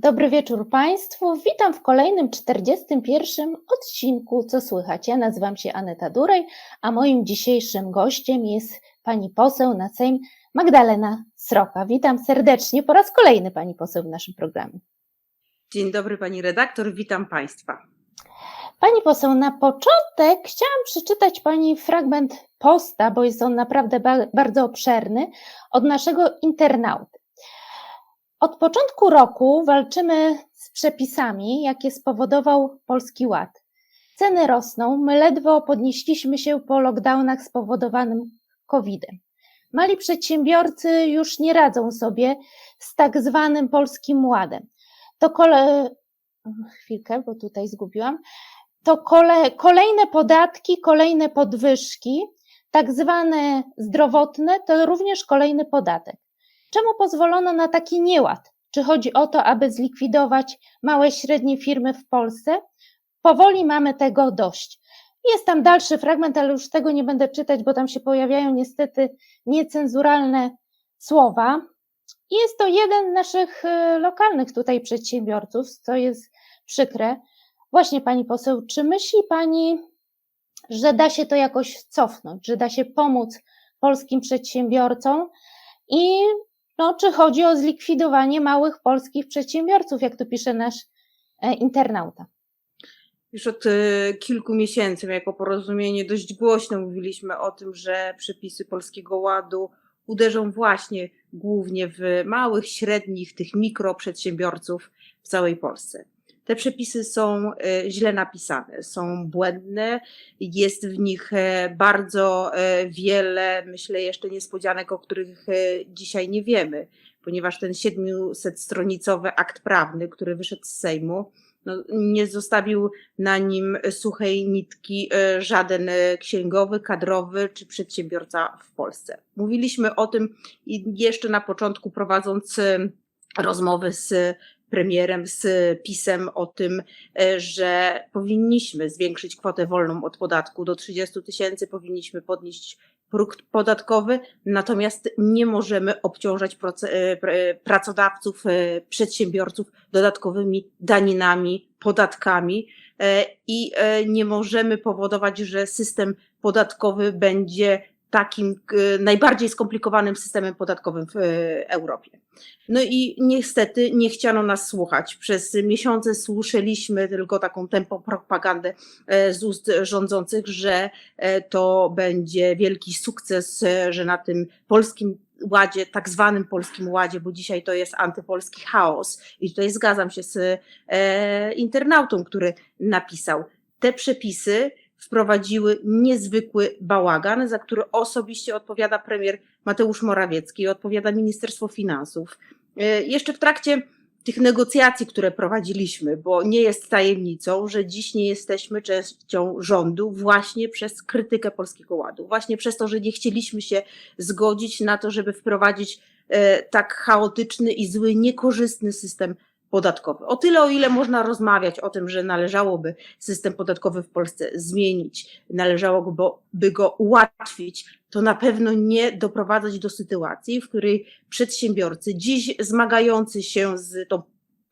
Dobry wieczór Państwu. Witam w kolejnym 41 odcinku Co słychać? Ja nazywam się Aneta Durej, a moim dzisiejszym gościem jest pani poseł na Sejm Magdalena Sroka. Witam serdecznie po raz kolejny pani poseł w naszym programie. Dzień dobry pani redaktor, witam państwa. Pani poseł, na początek chciałam przeczytać pani fragment posta, bo jest on naprawdę ba bardzo obszerny, od naszego internauty. Od początku roku walczymy z przepisami, jakie spowodował Polski Ład. Ceny rosną, my ledwo podnieśliśmy się po lockdownach spowodowanym COVID-em. Mali przedsiębiorcy już nie radzą sobie z tak zwanym Polskim Ładem. To kole... Chwilkę, bo tutaj zgubiłam. To kole... kolejne podatki, kolejne podwyżki, tak zwane zdrowotne, to również kolejny podatek. Czemu pozwolono na taki nieład? Czy chodzi o to, aby zlikwidować małe i średnie firmy w Polsce? Powoli mamy tego dość. Jest tam dalszy fragment, ale już tego nie będę czytać, bo tam się pojawiają niestety niecenzuralne słowa. Jest to jeden z naszych y, lokalnych tutaj przedsiębiorców, co jest przykre. Właśnie pani poseł, czy myśli pani, że da się to jakoś cofnąć, że da się pomóc polskim przedsiębiorcom i no, czy chodzi o zlikwidowanie małych polskich przedsiębiorców, jak tu pisze nasz e, internauta? Już od e, kilku miesięcy jako porozumienie dość głośno mówiliśmy o tym, że przepisy Polskiego Ładu uderzą właśnie głównie w małych, średnich, tych mikroprzedsiębiorców w całej Polsce. Te przepisy są e, źle napisane, są błędne, jest w nich e, bardzo e, wiele, myślę, jeszcze niespodzianek, o których dzisiaj nie wiemy, ponieważ ten 700-stronicowy akt prawny, który wyszedł z Sejmu, no, nie zostawił na nim suchej nitki żaden księgowy, kadrowy czy przedsiębiorca w Polsce. Mówiliśmy o tym jeszcze na początku, prowadząc rozmowy z premierem, z pisem o tym, e, że powinniśmy zwiększyć kwotę wolną od podatku do 30 tysięcy, powinniśmy podnieść próg podatkowy, natomiast nie możemy obciążać e, e, pracodawców, przedsiębiorców dodatkowymi daninami, podatkami i nie możemy powodować, że system podatkowy będzie takim najbardziej skomplikowanym systemem podatkowym w Europie. No i niestety nie chciano nas słuchać. Przez miesiące słyszeliśmy tylko taką tempo propagandę e, z ust rządzących, że e, to będzie wielki sukces, e, że na tym polskim ładzie, tak zwanym polskim ładzie, bo dzisiaj to jest antypolski chaos. I tutaj zgadzam się z e, internautą, który napisał. Te przepisy wprowadziły niezwykły bałagan, za który osobiście odpowiada premier Mateusz Morawiecki, odpowiada Ministerstwo Finansów. E, jeszcze w trakcie tych negocjacji, które prowadziliśmy, bo nie jest tajemnicą, że dziś nie jesteśmy częścią rządu właśnie przez krytykę Polskiego Ładu, właśnie przez to, że nie chcieliśmy się zgodzić na to, żeby wprowadzić e, tak chaotyczny i zły, niekorzystny system podatkowy. O tyle, o ile można rozmawiać o tym, że należałoby system podatkowy w Polsce zmienić, należałoby go ułatwić, to na pewno nie doprowadzać do sytuacji, w której przedsiębiorcy, dziś zmagający się z tą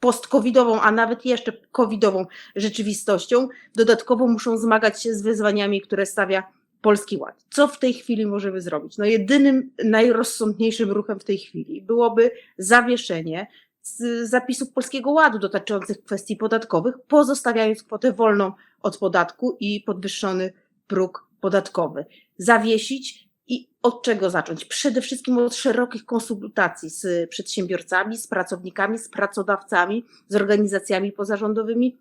post-covidową, a nawet jeszcze covidową rzeczywistością, dodatkowo muszą zmagać się z wyzwaniami, które stawia Polski Ład. Co w tej chwili możemy zrobić? No jedynym najrozsądniejszym ruchem w tej chwili byłoby zawieszenie z zapisów Polskiego Ładu dotyczących kwestii podatkowych, pozostawiając kwotę wolną od podatku i podwyższony próg podatkowy. Zawiesić i od czego zacząć? Przede wszystkim od szerokich konsultacji z przedsiębiorcami, z pracownikami, z pracodawcami, z organizacjami pozarządowymi.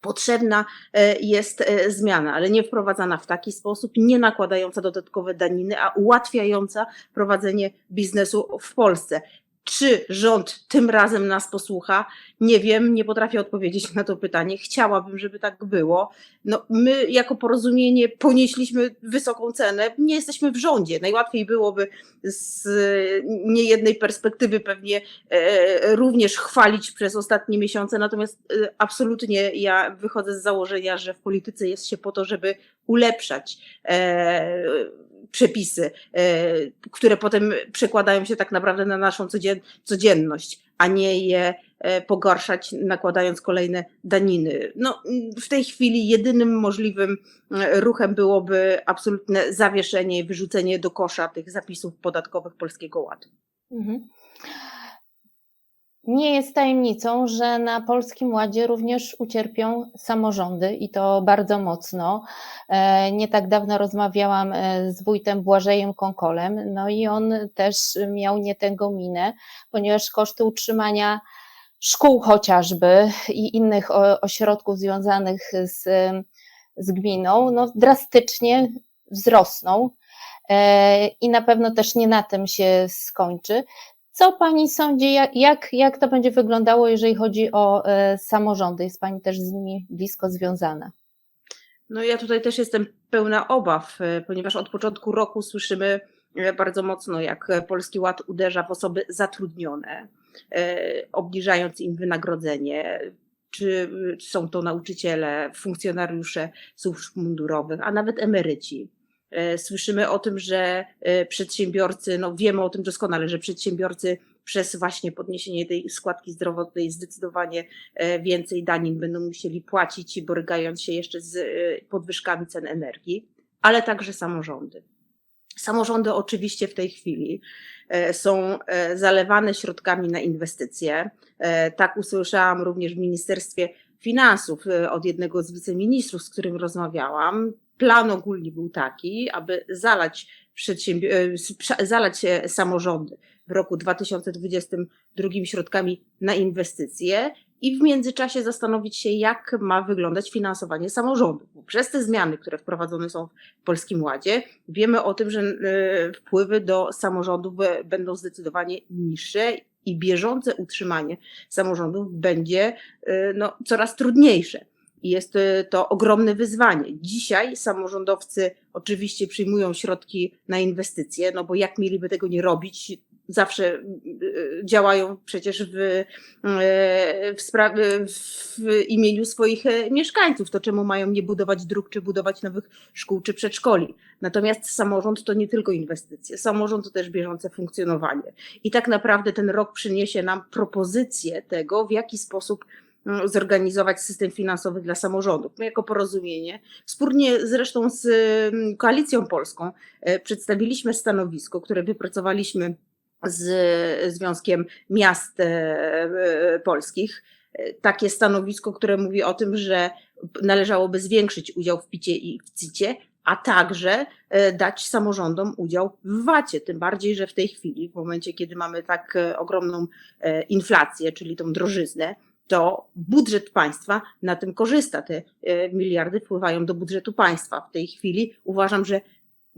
Potrzebna e, jest e, zmiana, ale nie wprowadzana w taki sposób, nie nakładająca dodatkowe daniny, a ułatwiająca prowadzenie biznesu w Polsce. Czy rząd tym razem nas posłucha? Nie wiem, nie potrafię odpowiedzieć na to pytanie. Chciałabym, żeby tak było. No, my jako porozumienie ponieśliśmy wysoką cenę. Nie jesteśmy w rządzie. Najłatwiej byłoby z niejednej perspektywy pewnie e, również chwalić przez ostatnie miesiące. Natomiast e, absolutnie ja wychodzę z założenia, że w polityce jest się po to, żeby ulepszać. Przepisy, e, które potem przekładają się tak naprawdę na naszą codzienność. a nie je e, pogarszać, nakładając kolejne daniny. No, w tej chwili jedynym możliwym e, ruchem byłoby absolutne zawieszenie i wyrzucenie do kosza tych zapisów podatkowych Polskiego Ładu. Mhm. Nie jest tajemnicą, że na Polskim Ładzie również ucierpią samorządy i to bardzo mocno. E, Nie tak dawno rozmawiałam e, z wójtem Błażejem Konkolem, no i on też miał nie tę minę, ponieważ koszty utrzymania szkół chociażby i innych ośrodków związanych z, z gminą, no drastycznie wzrosną e, i na pewno też nie na tym się skończy. Co Pani sądzi, jak, jak, jak to będzie wyglądało, jeżeli chodzi o e, samorządy? Jest Pani też z nimi blisko związana. No ja tutaj też jestem pełna obaw, e, ponieważ od początku roku słyszymy e, bardzo mocno, jak e, Polski Ład uderza w osoby zatrudnione, obniżając im wynagrodzenie. Czy są to nauczyciele, funkcjonariusze służb mundurowych, a nawet emeryci. E, Słyszymy o tym, że e, przedsiębiorcy, no wiemy o tym doskonale, że przedsiębiorcy przez właśnie podniesienie tej składki zdrowotnej zdecydowanie e, więcej danin będą musieli płacić, borykając się jeszcze z podwyżkami cen energii, ale także samorządy. Samorządy oczywiście w tej chwili są zalewane środkami na inwestycje. Tak usłyszałam również w Ministerstwie Finansów od jednego z wiceministrów, z którym rozmawiałam. Plan ogólnie był taki, aby zalać, e, zalać samorządy w roku 2022 środkami na inwestycje i w międzyczasie zastanowić się, jak ma wyglądać finansowanie samorządów. Przez te zmiany, które wprowadzone są w Polskim Ładzie, wiemy o tym, że e, wpływy do samorządów będą zdecydowanie niższe i bieżące utrzymanie samorządów będzie e, no, coraz trudniejsze. I jest e, to ogromne wyzwanie. Dzisiaj samorządowcy oczywiście przyjmują środki na inwestycje, no bo jak mieliby tego nie robić? Zawsze e, działają przecież w, w, spra- w imieniu swoich mieszkańców. To czemu mają nie budować dróg, czy budować nowych szkół, czy przedszkoli? Natomiast samorząd to nie tylko inwestycje, samorząd to też bieżące funkcjonowanie. I tak naprawdę ten rok przyniesie nam propozycję tego, w jaki sposób zorganizować system finansowy dla samorządów. My jako porozumienie, wspólnie zresztą z mm, Koalicją Polską, e, przedstawiliśmy stanowisko, które wypracowaliśmy z Związkiem Miast e, e, Polskich. E, Takie stanowisko, które mówi o tym, że należałoby zwiększyć udział w PIT i w CIT, a także e, dać samorządom udział w VAT-ie. Tym bardziej, że w tej chwili, w momencie, kiedy mamy tak e, ogromną e, inflację, czyli tą drożyznę, to budżet państwa na tym korzysta. Te e, miliardy wpływają do budżetu państwa. W tej chwili uważam, że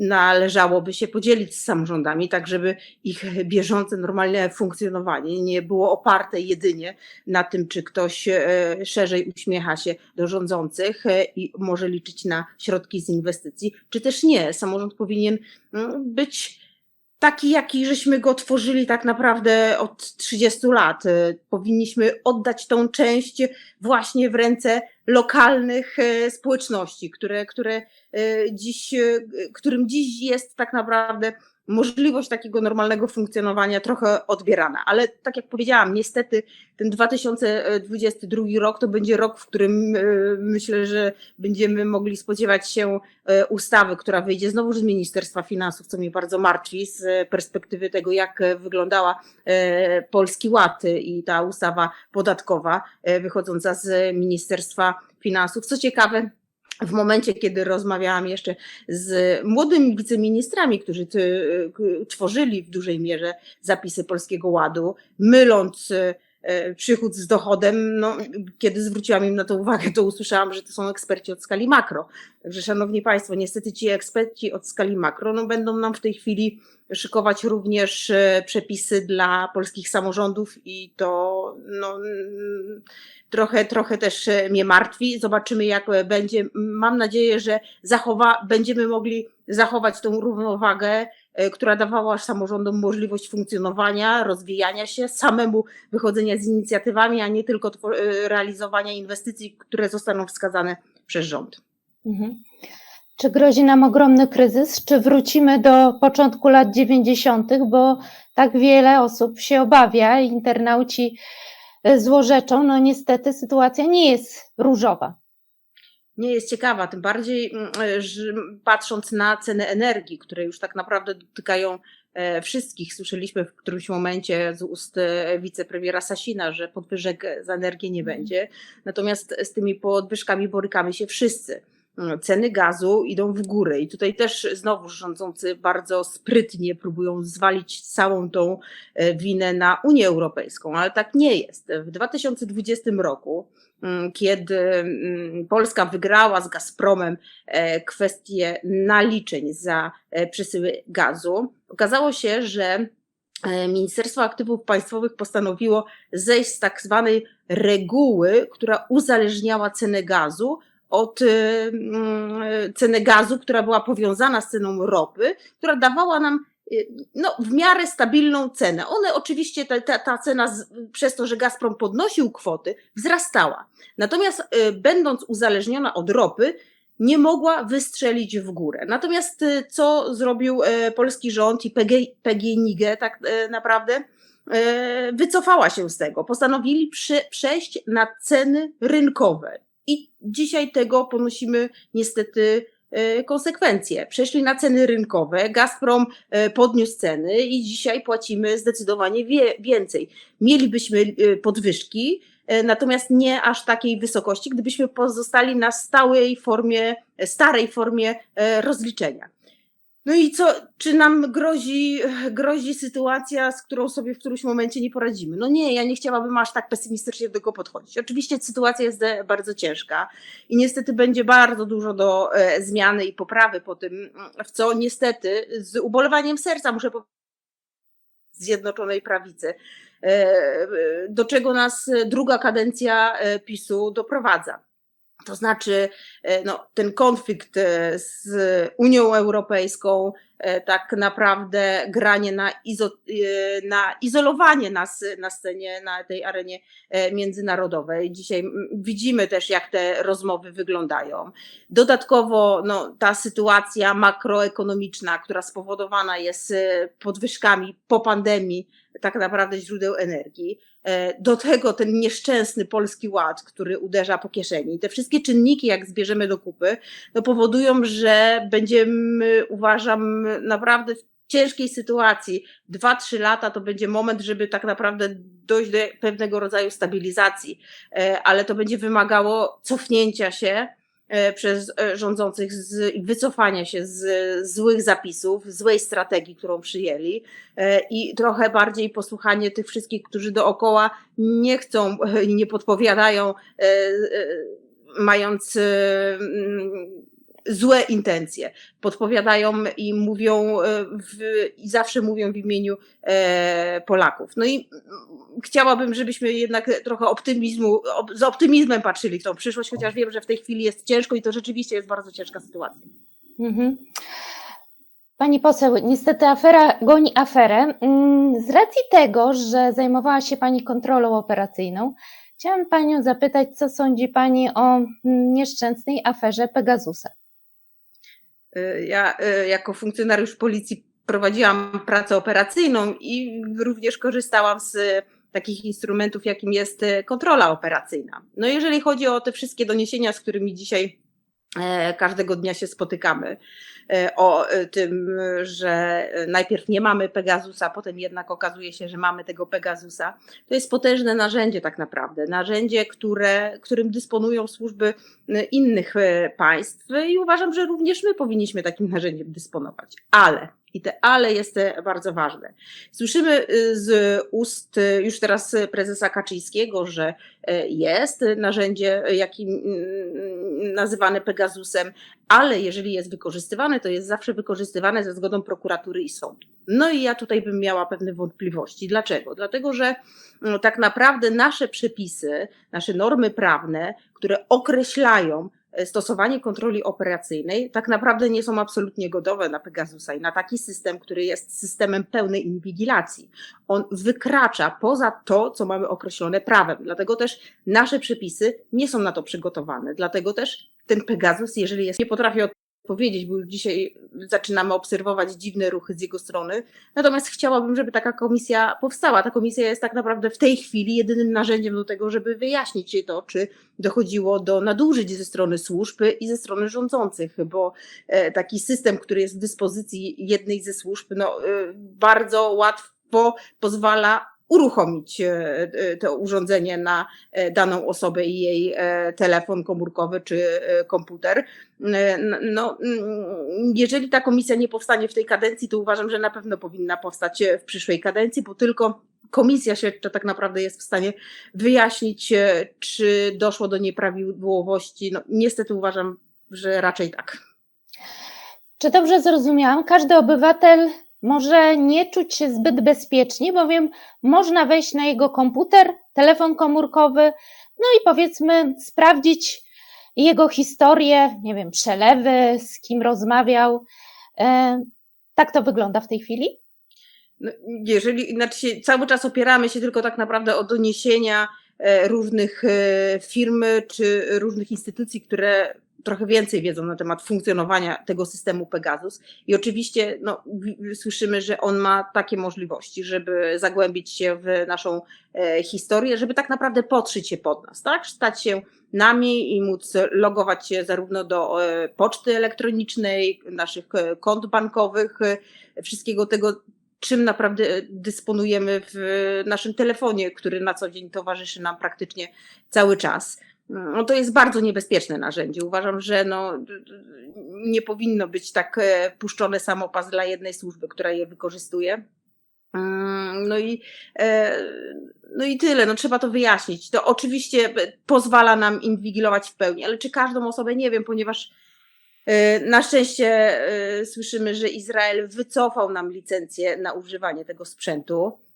należałoby się podzielić z samorządami, tak żeby ich bieżące, normalne funkcjonowanie nie było oparte jedynie na tym, czy ktoś e, szerzej uśmiecha się do rządzących e, i może liczyć na środki z inwestycji, czy też nie. Samorząd powinien mm, być taki, jaki żeśmy go tworzyli tak naprawdę od 30 lat. E, Powinniśmy oddać tą część właśnie w ręce lokalnych e, społeczności, które, które e, dziś, którym dziś jest tak naprawdę możliwość takiego normalnego funkcjonowania trochę odbierana. Ale tak jak powiedziałam, niestety ten 2022 rok to będzie rok, w którym e, myślę, że będziemy mogli spodziewać się e, ustawy, która wyjdzie znowu z Ministerstwa Finansów, co mnie bardzo martwi z perspektywy tego, jak wyglądała e, Polski Ład i ta ustawa podatkowa wychodząca z Ministerstwa Finansów. Co ciekawe, w momencie, kiedy rozmawiałam jeszcze z młodymi wiceministrami, którzy k- tworzyli w dużej mierze zapisy Polskiego Ładu, myląc e, przychód z dochodem, no, kiedy zwróciłam im na to uwagę, to usłyszałam, że to są eksperci od skali makro. Także, szanowni państwo, niestety ci eksperci od skali makro no, będą nam w tej chwili szykować również e, przepisy dla polskich samorządów i to no, trochę, trochę też e, mnie martwi. Zobaczymy, jak e, będzie. Mam nadzieję, że zachowa, będziemy mogli zachować tą równowagę, e, która dawała samorządom możliwość funkcjonowania, rozwijania się, samemu wychodzenia z inicjatywami, a nie tylko e, realizowania inwestycji, które zostaną wskazane przez rząd. Mhm. Czy grozi nam ogromny kryzys? Czy wrócimy do początku lat 90., bo tak wiele osób się obawia, internauci e, złorzeczą? No niestety sytuacja nie jest różowa. Nie jest ciekawa, tym bardziej mm, e, że patrząc na ceny energii, które już tak naprawdę dotykają e, wszystkich. Słyszeliśmy w którymś momencie z ust e, wicepremiera Sasina, że podwyżek za energię nie będzie. Natomiast z tymi podwyżkami borykamy się wszyscy. Mm, Ceny gazu idą w górę i tutaj też znowu rządzący bardzo sprytnie próbują zwalić całą tą e, winę na Unię Europejską, ale tak nie jest. W 2020 roku, mm, kiedy mm, Polska wygrała z Gazpromem e, kwestię naliczeń za e, przesyły gazu, okazało się, że e, Ministerstwo Aktywów Państwowych postanowiło zejść z tak zwanej reguły, która uzależniała cenę gazu od y, mm, ceny gazu, która była powiązana z ceną ropy, która dawała nam y, no, w miarę stabilną cenę. One oczywiście, ta, ta, ta cena z, przez to, że Gazprom podnosił kwoty, wzrastała. Natomiast y, będąc uzależniona od ropy, nie mogła wystrzelić w górę. Natomiast co zrobił polski rząd i PG, PGNiG tak naprawdę? Wycofała się z tego. Postanowili przejść na ceny rynkowe. I dzisiaj tego ponosimy niestety e, konsekwencje. Przeszli na ceny rynkowe, Gazprom e, podniósł ceny i dzisiaj płacimy zdecydowanie więcej. Mielibyśmy e, podwyżki, natomiast nie aż takiej wysokości, gdybyśmy pozostali na stałej formie, starej formie rozliczenia. No i co, czy nam grozi, grozi sytuacja, z którą sobie w którymś momencie nie poradzimy? No nie, ja nie chciałabym aż tak pesymistycznie do tego podchodzić. Oczywiście sytuacja jest bardzo ciężka i niestety będzie bardzo dużo do e, zmiany i poprawy po tym, w co niestety z ubolewaniem serca muszę powiedzieć Zjednoczonej Prawicy, e, e, do czego nas druga kadencja PiSu doprowadza. To znaczy, e, no, ten konflikt e, z Unią Europejską, e, tak naprawdę granie na, izo, na izolowanie nas na scenie, na tej arenie międzynarodowej. Dzisiaj widzimy też, jak te rozmowy wyglądają. Dodatkowo no, ta sytuacja makroekonomiczna, która spowodowana jest podwyżkami po pandemii, tak naprawdę źródeł energii. E, Do tego ten nieszczęsny polski ład, który uderza po kieszeni. Te wszystkie czynniki, jak zbierzemy do kupy, no powodują, że będziemy, uważam, naprawdę w ciężkiej sytuacji. Dwa, trzy lata to będzie moment, żeby tak naprawdę dojść do pewnego rodzaju stabilizacji, E, ale to będzie wymagało cofnięcia się przez e, rządzących z, wycofania się z złych zapisów, złej strategii, którą przyjęli e, i trochę bardziej posłuchanie tych wszystkich, którzy dookoła nie chcą i nie podpowiadają, e, e, mając e, złe intencje. Podpowiadają i mówią e, w, i zawsze mówią w imieniu e, Polaków. No i mm, chciałabym, żebyśmy jednak trochę optymizmu, op, z optymizmem patrzyli w tą przyszłość, chociaż wiem, że w tej chwili jest ciężko i to rzeczywiście jest bardzo ciężka sytuacja. Mhm. Pani poseł, niestety afera goni aferę. Mm, Z racji tego, że zajmowała się Pani kontrolą operacyjną, chciałam Panią zapytać, co sądzi Pani o mm, nieszczęsnej aferze Pegasusa? Y, Ja y, jako funkcjonariusz policji prowadziłam pracę operacyjną i również korzystałam z takich instrumentów, jakim jest y, kontrola operacyjna. No jeżeli chodzi o te wszystkie doniesienia, z którymi dzisiaj każdego dnia się spotykamy, e, o e, tym, że e, najpierw nie mamy Pegasusa, potem jednak okazuje się, że mamy tego Pegasusa, to jest potężne narzędzie tak naprawdę. Narzędzie, które, którym dysponują służby e, innych e, państw i uważam, że również my powinniśmy takim narzędziem dysponować. Ale, i te ale jest e, bardzo ważne. Słyszymy e, z ust e, już teraz prezesa Kaczyńskiego, że e, jest narzędzie, e, jakim mm, nazywane Pegasusem, ale jeżeli jest wykorzystywane, to jest zawsze wykorzystywane ze zgodą prokuratury i sądu. No i ja tutaj bym miała pewne wątpliwości. Dlaczego? Dlatego, że mm, tak naprawdę nasze przepisy, nasze normy prawne, które określają stosowanie kontroli operacyjnej, tak naprawdę nie są absolutnie gotowe na Pegasusa i na taki system, który jest systemem pełnej inwigilacji. On wykracza poza to, co mamy określone prawem. Dlatego też nasze przepisy nie są na to przygotowane. Dlatego też ten Pegasus, jeżeli jest, nie potrafi powiedzieć, bo już dzisiaj zaczynamy obserwować dziwne ruchy z jego strony. Natomiast chciałabym, żeby taka komisja powstała. Ta komisja jest tak naprawdę w tej chwili jedynym narzędziem do tego, żeby wyjaśnić to, czy dochodziło do nadużyć ze strony służb i ze strony rządzących, bo e, taki system, który jest w dyspozycji jednej ze służb, no, e, bardzo łatwo pozwala uruchomić e, e, to urządzenie na e, daną osobę i jej telefon komórkowy czy komputer. No, mm, jeżeli ta komisja nie powstanie w tej kadencji, to uważam, że na pewno powinna powstać w przyszłej kadencji, bo tylko komisja śledcza tak naprawdę jest w stanie wyjaśnić, czy doszło do nieprawidłowości. No, niestety uważam, że raczej tak. Czy dobrze zrozumiałam? Każdy obywatel może nie czuć się zbyt bezpiecznie, bowiem można wejść na jego komputer, telefon komórkowy, no i powiedzmy sprawdzić jego historię, nie wiem, przelewy, z kim rozmawiał. E, Tak to wygląda w tej chwili? No, jeżeli, znaczy cały czas opieramy się tylko tak naprawdę o doniesienia e, różnych e, firm czy różnych instytucji, które trochę więcej wiedzą na temat funkcjonowania tego systemu Pegasus. I oczywiście no, słyszymy, że on ma takie możliwości, żeby zagłębić się w naszą e, historię, żeby tak naprawdę podszyć się pod nas, tak? Stać się nami i móc logować się zarówno do e, poczty elektronicznej, naszych e, kont bankowych, wszystkiego tego, czym naprawdę dysponujemy w naszym telefonie, który na co dzień towarzyszy nam praktycznie cały czas. No to jest bardzo niebezpieczne narzędzie. Uważam, że no, nie powinno być tak e, puszczone samopas dla jednej służby, która je wykorzystuje. Mm, No i, e, no i tyle, no trzeba to wyjaśnić. To oczywiście pozwala nam inwigilować w pełni, ale czy każdą osobę nie wiem, ponieważ e, na szczęście e, słyszymy, że Izrael wycofał nam licencję na używanie tego sprzętu, e,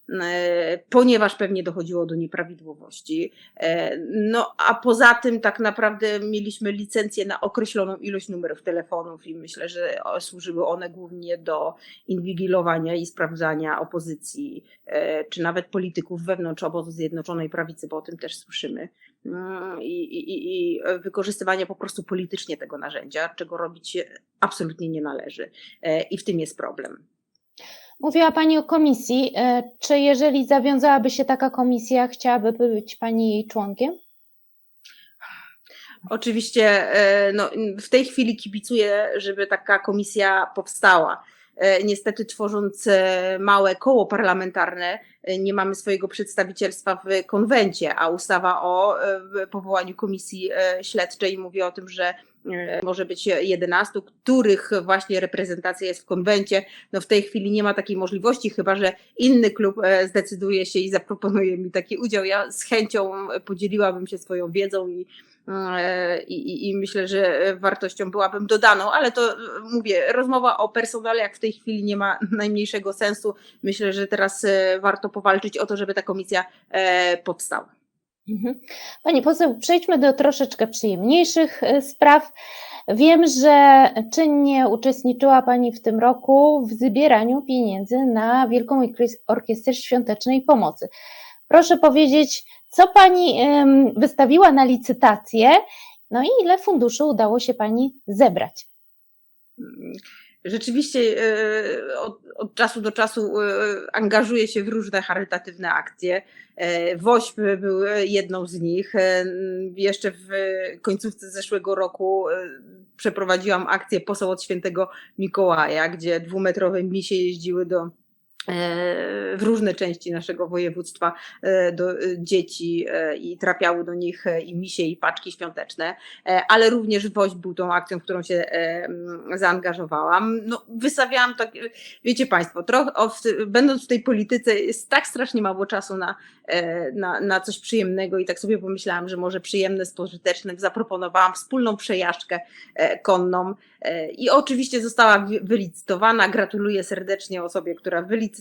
ponieważ pewnie dochodziło do nieprawidłowości. E, No a poza tym tak naprawdę mieliśmy licencję na określoną ilość numerów telefonów i myślę, że służyły one głównie do inwigilowania i sprawdzania opozycji, e, czy nawet polityków wewnątrz obozu Zjednoczonej Prawicy, bo o tym też słyszymy. Mm, I, i, i- wykorzystywanie po prostu politycznie tego narzędzia, czego robić absolutnie nie należy. E, I w tym jest problem. Mówiła Pani o komisji. E, Czy jeżeli zawiązałaby się taka komisja, chciałaby być Pani jej członkiem? Oczywiście e, no, w tej chwili kibicuję, żeby taka komisja powstała. E, Niestety, tworząc małe koło parlamentarne, nie mamy swojego przedstawicielstwa w konwencie, a ustawa o powołaniu komisji śledczej mówi o tym, że może być 11, których właśnie reprezentacja jest w konwencie. No w tej chwili nie ma takiej możliwości, chyba że inny klub e, zdecyduje się i zaproponuje mi taki udział. Ja z chęcią podzieliłabym się swoją wiedzą i E, I, i, myślę, że wartością byłabym dodaną, ale to e, mówię, rozmowa o personale jak w tej chwili nie ma najmniejszego sensu. Myślę, że teraz e, warto powalczyć o to, żeby ta komisja e, powstała. Mhm. Pani poseł, przejdźmy do troszeczkę przyjemniejszych e, spraw. Wiem, że czynnie uczestniczyła Pani w tym roku w zbieraniu pieniędzy na Wielką Orkiestrę Świątecznej Pomocy. Proszę powiedzieć, co Pani wystawiła na licytację, no i ile funduszy udało się Pani zebrać? Rzeczywiście e, od, od czasu do czasu e, angażuję się w różne charytatywne akcje. E, WOŚP był jedną z nich. Jeszcze w końcówce zeszłego roku przeprowadziłam akcję Poseł od Świętego Mikołaja, gdzie dwumetrowe misie jeździły do w różne części naszego województwa e, do e, dzieci e, i trafiały do nich i misie i paczki świąteczne, ale również WOŚP był tą akcją, w którą się zaangażowałam. No, wystawiałam tak, wiecie Państwo, trochę, będąc w tej polityce jest tak strasznie mało czasu na, na, na coś przyjemnego i tak sobie pomyślałam, że może przyjemne z pożytecznym, zaproponowałam wspólną przejażdżkę konną i oczywiście została wy- wylicytowana. Gratuluję serdecznie osobie, która wylicytowała.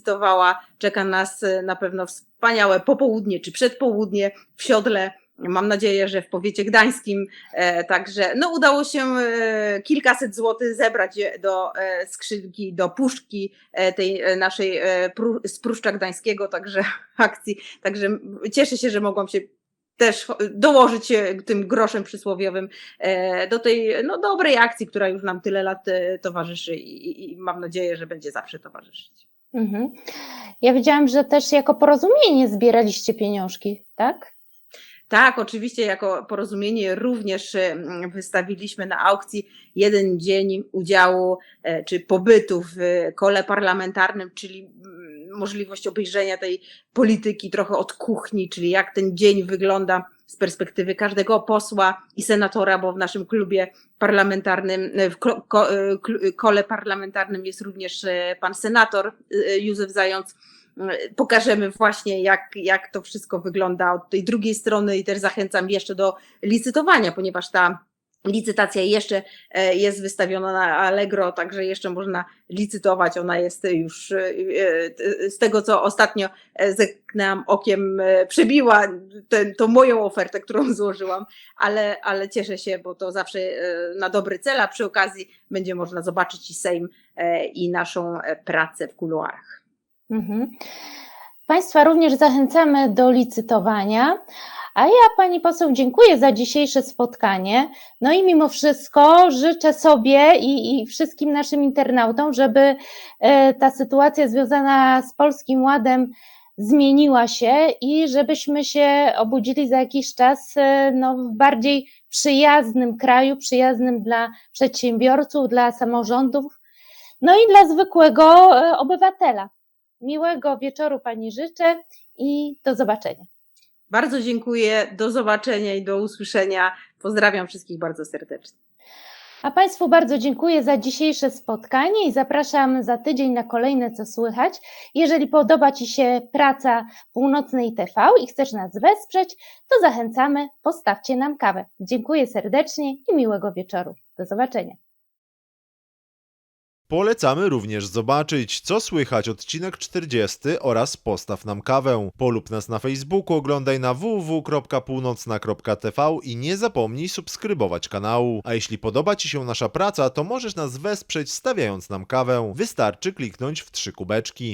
Czeka nas e, na pewno wspaniałe popołudnie czy przedpołudnie w siodle. Mam nadzieję, że w powiecie gdańskim. E, także no, udało się e, kilkaset złotych zebrać do e, skrzynki, do puszki tej naszej z Pruszcza Gdańskiego, także akcji. Także cieszę się, że mogłam się też dołożyć tym groszem przysłowiowym do tej no, dobrej akcji, która już nam tyle lat towarzyszy i, i mam nadzieję, że będzie zawsze towarzyszyć. Mhm. Ja wiedziałam, że też jako porozumienie zbieraliście pieniążki, tak? Tak, oczywiście jako porozumienie również wystawiliśmy na aukcji jeden dzień udziału e, czy pobytu w kole parlamentarnym, czyli możliwość obejrzenia tej polityki trochę od kuchni, czyli jak ten dzień wygląda z perspektywy każdego posła i senatora, bo w naszym klubie parlamentarnym, e, w e, kl- kole parlamentarnym jest również e, pan senator e, Józef Zając. E, Pokażemy właśnie, jak, jak to wszystko wygląda od tej drugiej strony i też zachęcam jeszcze do licytowania, ponieważ ta licytacja jeszcze e, jest wystawiona na Allegro, także jeszcze można licytować. Ona jest już e, e, z tego, co ostatnio zerknęłam okiem, przebiła tę tą moją ofertę, którą złożyłam, ale, ale cieszę się, bo to zawsze na dobry cel, a przy okazji będzie można zobaczyć i Sejm i naszą pracę w kuluarach. Mhm. Państwa również zachęcamy do licytowania. A ja Pani poseł dziękuję za dzisiejsze spotkanie. No i mimo wszystko życzę sobie i, i wszystkim naszym internautom, żeby e, ta sytuacja związana z Polskim Ładem zmieniła się i żebyśmy się obudzili za jakiś czas e, no, w bardziej przyjaznym kraju, przyjaznym dla przedsiębiorców, dla samorządów, no i dla zwykłego e, obywatela. Miłego wieczoru Pani życzę i do zobaczenia. Bardzo dziękuję, do zobaczenia i do usłyszenia. Pozdrawiam wszystkich bardzo serdecznie. A Państwu bardzo dziękuję za dzisiejsze spotkanie i zapraszam za tydzień na kolejne Co Słychać. Jeżeli podoba Ci się praca Północnej TV i chcesz nas wesprzeć, to zachęcamy, postawcie nam kawę. Dziękuję serdecznie i miłego wieczoru. Do zobaczenia. Polecamy również zobaczyć, co słychać odcinek 40 oraz postaw nam kawę. Polub nas na Facebooku, oglądaj na www.północna.tv i nie zapomnij subskrybować kanału. A jeśli podoba Ci się nasza praca, to możesz nas wesprzeć stawiając nam kawę. Wystarczy kliknąć w trzy kubeczki.